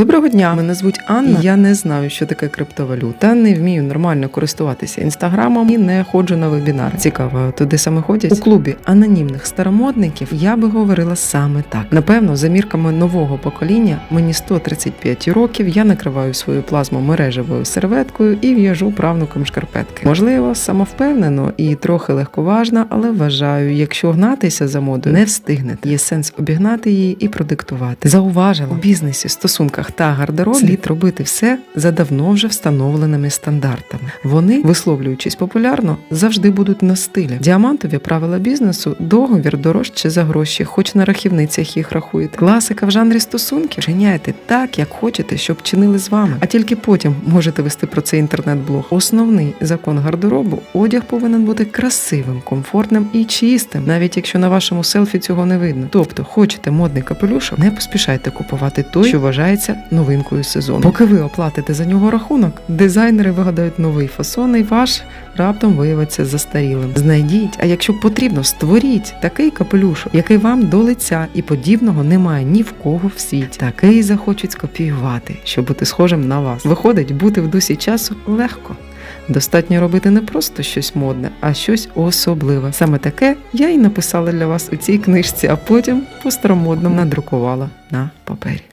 Доброго дня, мене звуть Анна. Я не знаю, що таке криптовалюта, не вмію нормально користуватися інстаграмом і не ходжу на вебінари. Цікаво, туди саме ходять у клубі анонімних старомодників. Я би говорила саме так. Напевно, за мірками нового покоління мені 135 років. Я накриваю свою плазму мережевою серветкою і в'яжу правнукам шкарпетки. Можливо, самовпевнено і трохи легковажна, але вважаю, якщо гнатися за модою, не встигнете. Є сенс обігнати її і продиктувати. Зауважила у бізнесі, стосунках та гардеробі слід робити все за давно вже встановленими стандартами. Вони, висловлюючись популярно, завжди будуть на стилі. Діамантові правила бізнесу договір дорожче за гроші, хоч на рахівницях їх рахуєте. Класика в жанрі стосунків чиняйте так, як хочете, щоб чинили з вами. А тільки потім можете вести про це інтернет-блог. Основний закон гардеробу одяг повинен бути красивим, комфортним і чистим, навіть якщо на вашому селфі цього не видно. Тобто, хочете модний капелюшок, не поспішайте купувати той, що вважається новинкою сезону. Поки ви оплатите за нього рахунок, дизайнери вигадають новий фасон, і ваш раптом виявиться застарілим. Знайдіть, а якщо потрібно, створіть такий капелюшок, який вам до лиця і подібного немає ні в кого в світі. Такий захочуть скопіювати, щоб бути схожим на вас. Виходить, бути в дусі часу легко. Достатньо робити не просто щось модне, а щось особливе. Саме таке я і написала для вас у цій книжці, а потім по старомодному надрукувала на папері.